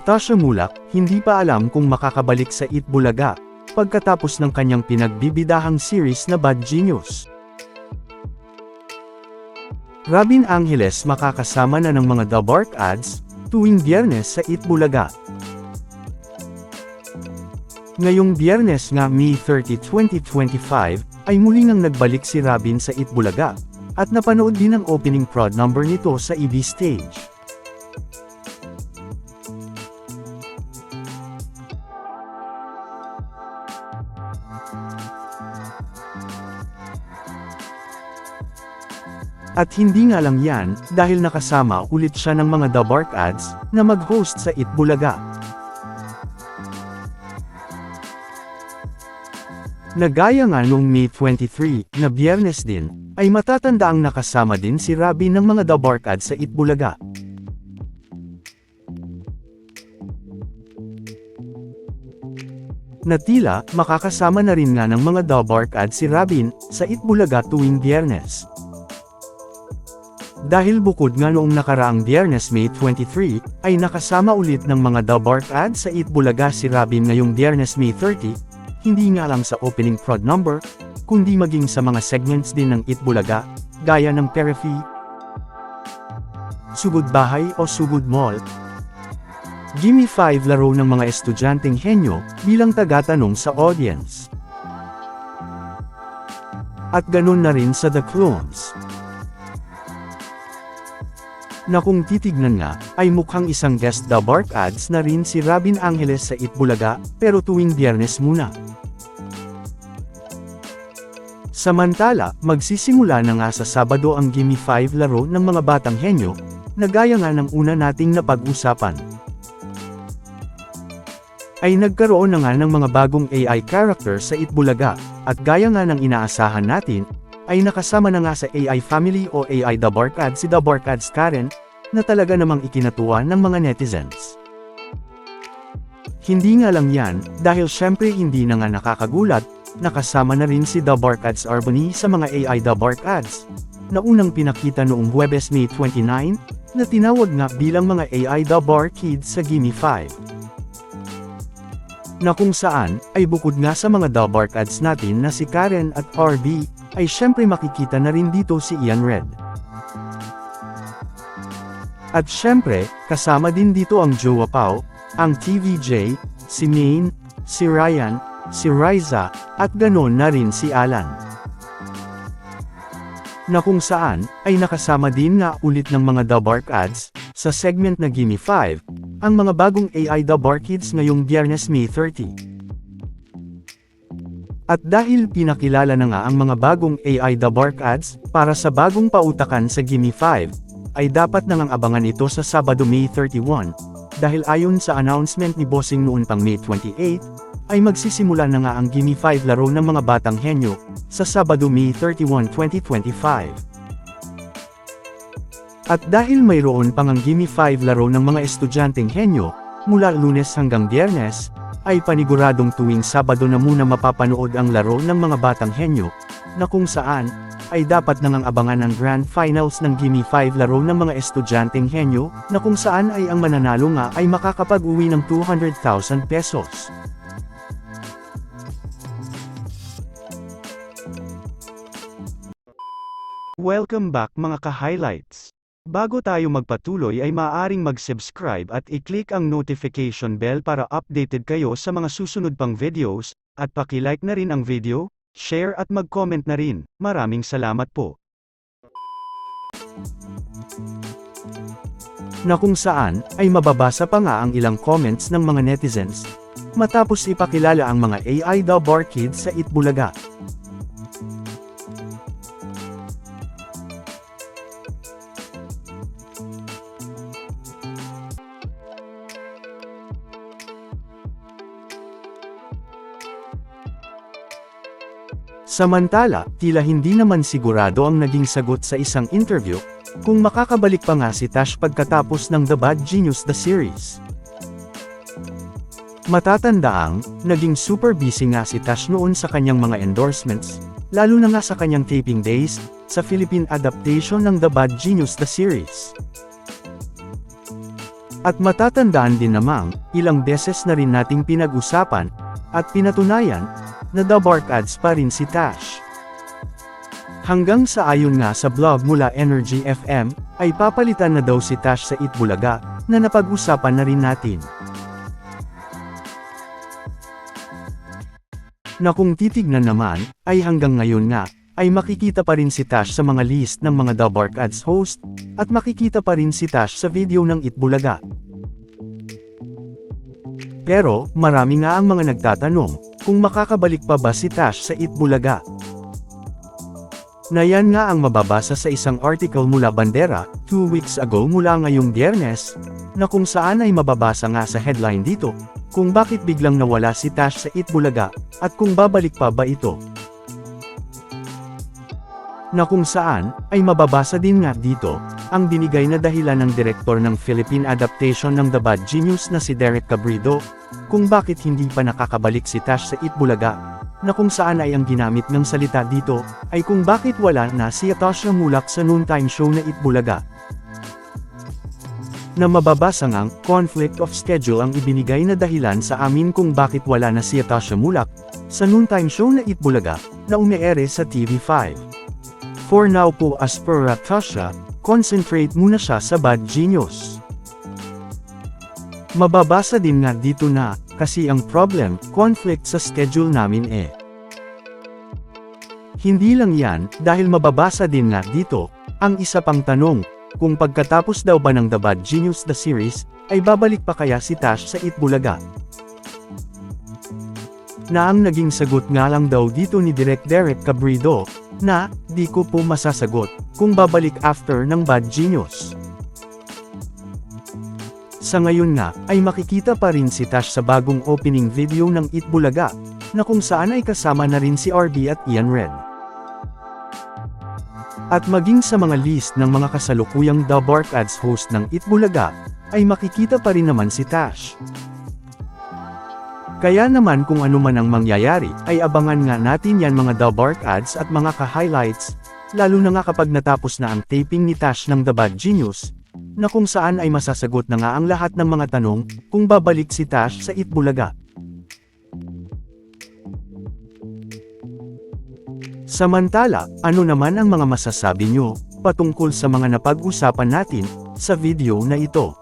Atasha Mulak, hindi pa alam kung makakabalik sa Eat Bulaga, pagkatapos ng kanyang pinagbibidahang series na Bad Genius. Robin Angeles makakasama na ng mga The Bark ads, tuwing biyernes sa Eat Bulaga. Ngayong biyernes nga May 30, 2025, ay muli nang nagbalik si Robin sa Eat Bulaga, at napanood din ang opening prod number nito sa EB stage. At hindi nga lang yan, dahil nakasama ulit siya ng mga The Bark ads, na mag-host sa It Bulaga. Nagaya nga noong May 23, na biyernes din, ay matatanda ang nakasama din si Robin ng mga The Bark ads sa It Na tila, makakasama na rin nga ng mga The Bark ads si Robin, sa It Bulaga tuwing biyernes. Dahil bukod nga noong nakaraang biyernes May 23, ay nakasama ulit ng mga The Bark ads sa Eat Bulaga si Robin ngayong biyernes May 30, hindi nga lang sa opening prod number, kundi maging sa mga segments din ng Eat Bulaga, gaya ng Perifi, Sugod Bahay o Sugod Mall. Gimme 5 laro ng mga estudyanteng henyo, bilang tagatanong sa audience. At ganun na rin sa The Clones na kung titignan nga, ay mukhang isang guest the bark ads na rin si Robin Angeles sa Itbulaga, pero tuwing biyernes muna. Samantala, magsisimula na nga sa Sabado ang Gimme 5 laro ng mga batang henyo, na gaya nga ng una nating napag-usapan. Ay nagkaroon na nga ng mga bagong AI character sa Itbulaga, at gaya nga ng inaasahan natin, ay nakasama na nga sa AI family o AI The Barkad si The Barkads Karen, na talaga namang ikinatuwa ng mga netizens. Hindi nga lang yan, dahil syempre hindi na nga nakakagulat, nakasama na rin si The Barkads Arbony sa mga AI The Barkads, na unang pinakita noong Huwebes May 29, na tinawag nga bilang mga AI The Bar Kids sa Gimme 5 na kung saan, ay bukod nga sa mga Bark ads natin na si Karen at RB, ay syempre makikita na rin dito si Ian Red. At syempre, kasama din dito ang Jowa Pao, ang TVJ, si Maine, si Ryan, si Riza, at ganon na rin si Alan. Na kung saan, ay nakasama din nga ulit ng mga The Bark ads, sa segment na Gimme 5, ang mga bagong AI The Bark Kids ngayong Biyernes May 30. At dahil pinakilala na nga ang mga bagong AI The Bark ads, para sa bagong pautakan sa Gimme 5, ay dapat nang ang abangan ito sa Sabado May 31, dahil ayon sa announcement ni Bossing noon pang May 28, ay magsisimula na nga ang Gimme 5 laro ng mga batang henyo, sa Sabado May 31, 2025. At dahil mayroon pang ang Gimme 5 laro ng mga estudyanteng henyo, mula lunes hanggang biyernes, ay paniguradong tuwing Sabado na muna mapapanood ang laro ng mga batang henyo, na kung saan, ay dapat nang ang abangan ang Grand Finals ng Gimme 5 laro ng mga estudyanteng henyo, na kung saan ay ang mananalo nga ay makakapag-uwi ng 200,000 pesos. Welcome back mga ka-highlights. Bago tayo magpatuloy ay maaaring mag-subscribe at i-click ang notification bell para updated kayo sa mga susunod pang videos, at paki-like na rin ang video, share at mag-comment na rin. Maraming salamat po. Na kung saan, ay mababasa pa nga ang ilang comments ng mga netizens, matapos ipakilala ang mga AI The Bar Kids sa Itbulaga. Samantala, tila hindi naman sigurado ang naging sagot sa isang interview, kung makakabalik pa nga si Tash pagkatapos ng The Bad Genius The Series. Matatandaang, naging super busy nga si Tash noon sa kanyang mga endorsements, lalo na nga sa kanyang taping days, sa Philippine adaptation ng The Bad Genius The Series. At matatandaan din namang, ilang beses na rin nating pinag-usapan, at pinatunayan, na the bark ads pa rin si Tash. Hanggang sa ayon nga sa blog mula Energy FM, ay papalitan na daw si Tash sa Itbulaga, na napag-usapan na rin natin. Na kung titignan naman, ay hanggang ngayon nga, ay makikita pa rin si Tash sa mga list ng mga The Bark Ads host, at makikita pa rin si Tash sa video ng Itbulaga. Pero, marami nga ang mga nagtatanong, kung makakabalik pa ba si Tash sa Itbulaga. Na yan nga ang mababasa sa isang article mula Bandera, 2 weeks ago mula ngayong biyernes, na kung saan ay mababasa nga sa headline dito, kung bakit biglang nawala si Tash sa Itbulaga, at kung babalik pa ba ito. Na kung saan, ay mababasa din nga dito, ang binigay na dahilan ng direktor ng Philippine adaptation ng The Bad Genius na si Derek Cabrido, kung bakit hindi pa nakakabalik si Tash sa Itbulaga, na kung saan ay ang ginamit ng salita dito, ay kung bakit wala na si Atasha Mulak sa noontime show na Itbulaga. Na mababasa ngang, conflict of schedule ang ibinigay na dahilan sa amin kung bakit wala na si Atasha Mulak, sa noontime show na Itbulaga, na umeere sa TV5. For now po as per Atasha, concentrate muna siya sa Bad Genius. Mababasa din nga dito na, kasi ang problem, conflict sa schedule namin eh. Hindi lang yan, dahil mababasa din nga dito, ang isa pang tanong, kung pagkatapos daw ba ng The Bad Genius The Series, ay babalik pa kaya si Tash sa Itbulaga. Na ang naging sagot nga lang daw dito ni Direk Derek Cabrido, na, di ko po masasagot, kung babalik after ng Bad Genius. Sa ngayon nga, ay makikita pa rin si Tash sa bagong opening video ng Itbulaga, na kung saan ay kasama na rin si RB at Ian Red. At maging sa mga list ng mga kasalukuyang The Bark Ads host ng Itbulaga, ay makikita pa rin naman si Tash. Kaya naman kung ano man ang mangyayari, ay abangan nga natin yan mga The Bark Ads at mga ka-highlights, lalo na nga kapag natapos na ang taping ni Tash ng The Bad Genius, na kung saan ay masasagot na nga ang lahat ng mga tanong, kung babalik si Tash sa Itbulaga. Samantala, ano naman ang mga masasabi nyo, patungkol sa mga napag-usapan natin, sa video na ito?